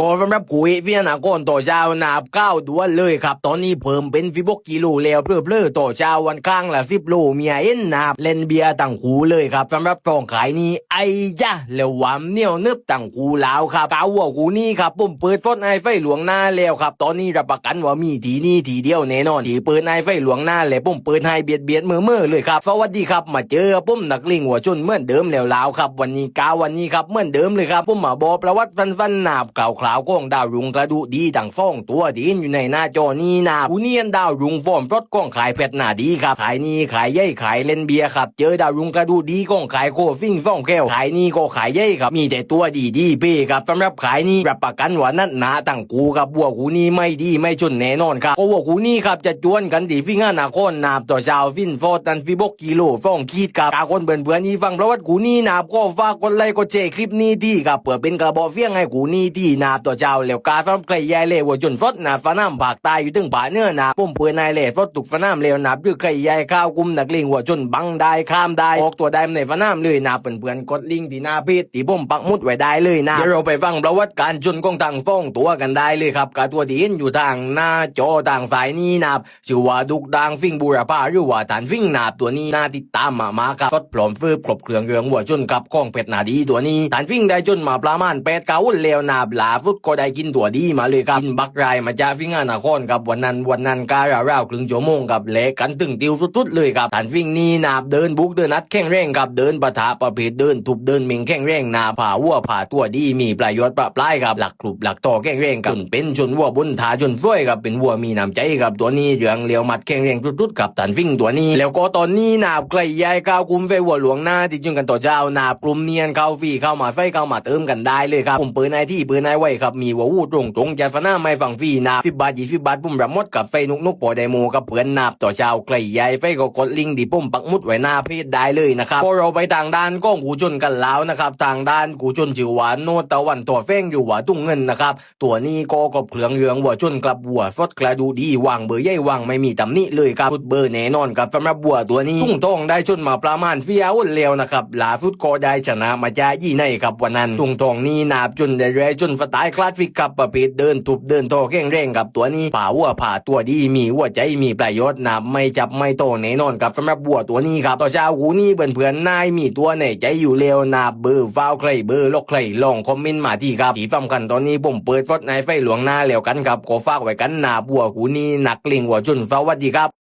ก็สำหรับกุยเวียนากอนต่อเช้านาบเก้าดวนเลยครับ ตอนนี้เพิ่มเป็นฟิบกกิโลแล้วเพื่อเพลอต่อเช้าวันข้างละสิบโลเมียเอ็นนาบเล่นเบียร์ต่างคูเลยครับสำหรับกองขายนี้ไอ้ยะแล้ววามเนี่ยวเนึบต่างคูแล้วครับกาวหัวคูนี่ครับผมเปิดฟดไอไฟหลวงหน้าแล้วครับ ตอนนี้รับประกันว่ามีทีนี่ทีเดียวแน่นอนที่เปิดไอไฟหลวงหน้าแล้วผมเปิดให้เบียดเบียดมือมือเลยครับสวัสดีครับมาเจอผมนักเลงหัวชนเหมือนเดิมแล้วแล้วครับ วันนี้กาวันนี้ครับเหมือนเดิมเลยครับผมมาบอประวัติฟันๆนาบเก่าคราวของดาวรุงกระดูดีต่างฟ้องตัวดีนอยู่ในหน้าจอนี้นาผู้เนียนดาวรุงฟอร์มรถกล้องขายเพชรหน้าดีครับขายนี่ขายใหญ่ขายเล่นเบียร์ครับเจอดาวรุงกระดูดีกล้องขายโคฟิ่งฟ้องแก้วขายนี่ก็ขายใหญ่ครับมีแต่ตัวดีดีเป้ครับสำหรับขายนี่รับประกันว่านั่นหนาต่างกูกับบัวกูนี่ไม่ดีไม่จนแน่นอนครับเพราะว่ากูนี่ครับจะจวนกันดีฟิงานาคอนนาบต่อชาวฟินฟอตันฟิบกกิโลฟ้องขีดครับกาคนเบื่อเบื่อนี่ฟังประวัติกูนี่นาบก็ฝากกดไลค์กดแชร์คลิปนี้ที่ครับเพื่อเป็นกระบอกเฟี้ยงให้กูนี่ที่นาบต่อเจ้าแล้วกาฟังไกลใหญ่เลว่าจนฟดนาฟ้าน้ำผากตายอยู่ถึงป่าเนื้อนาปุ่มเปื่อนายเลฟดตุกฟ้าน้ำเลวนาบด้วยไกลใหญ่ข้าวกุมนักเลงหัวจนบังได้ข้ามได้ออกตัวได้ในฟ้าน้ำเลยนาเปื่อนเปื่อนกดลิงที่หน้าเพจที่ผมปักมุดไว้ได้เลยนะเดี๋ยวเราไปฟังประวัติการจนกองทางฟ้องตัวกันได้เลยครับกาตัวที่นอยู่ทางหน้าจอทางสายนี้นาบชื่อว่าดุกดังฟิงบูรพาหรือว่าฐานฟิงนาบตัวนี้น่าติดตามมามาครับทดปลอมฟืบกรบเครื่องเรืองหัวจนกับกองเป็ดหนาดีตัวนี้ฐานฟิงได้จนมาประมาณแปดเก้าวันแล้วนาบลาฟตก็ได้กินตัวดีมาเลยครับกินบักรายมาจากฟิงอานาคอนครับวันนั้นวันนั้นการราวๆครึ่งชั่วโมงกับเละกันตึงติวสุดๆเลยครับฐานฟิงนี่นาบเดินบุกเดินนัดแข่งแรงครับเดินปะทะประเภทเดินทุบเดินเมงแข่งแรงนาผ่าวัวผ่าตัวดีมีประโยชน์ประปรายครับหลักกรุบหลักต่อแข่งแรงกับจนเป็นชนวัวบนทาจนฟ้วยครับเป็นวัวมีน้ำใจครับตัวนี้เหลืองเหลียวมัดแข่งแรงสุดๆกับฐานฟิงตัวนี้ แล้วก็ตอนนี้นาบไกลยายก้าวกุมไฟวัวหลวงหน้าที่จึงกันต่อเจ้านาบกลุ่มเนียนเข้าฟีเข้ามาไฟเข้ามาเติมกันได้เลยครับผมเปิดในที่เปิดในไว้ครับ มีวัววูตรงตรงๆจะฟนาไม่ฟังฟรีนาฟิบบาทยี่สิบบาทปุ่มรับมดกับไฟนุกนุกปอไดโมกับเพื่อนนาบต่อเจ้าไกลยายไฟก็กดลิงก์ที่ปุ่มปักมุดไว้หน้าเพจได้เลยนะครับพอเราไปทางด้านก้องกูชนกันแล้วนะครับทางด้านกูชนจิวหวานโนตตะวันตัวแฟ้งอยู่หัวตุ้งเงินนะครับตัวนี้ก็กบเครื่องเรืองหัวชนกลับหัวฟดกระดูดีวางเบอร์ใหญ่วางไม่มีตำหนิเลยครับฟุตเบอร์แน่นอนครับสำหรับบัวตัวนี้ตุ้งทองได้ชนมาประมาณเฟี้ยวเร็วนะครับลาฟุตก็ได้ชนะมาจายี่ในครับวันนั้นตุ้งทองนี่นาบจนได้แรจนสไตล์คลาสสิกครับประเภทเดินทุบเดินโตแข่งแรงกับตัวนี้ผ่าวัวผ่าตัวดีมีหัวใจมีประโยชน์นาบไม่จับไม่โตแน่นอนครับสำหรับบัวตัวนี้ครับต่อเช้าหูนี่เพื่อนเพื่อนๆนายมีตัวไหนใจอยู่เร็วนาบเบอร์ฟ้าวใครเบอร์ลกใครลองคอมเมนต์มาที่ครับที่สำคัญตอนนี้ผมเปิดฟดในไฟหลวงหน้าแล้วกันครับขอฝากไว้กันนาบัวหูนี่หนักลิงหัวจุนสวัสดีครับ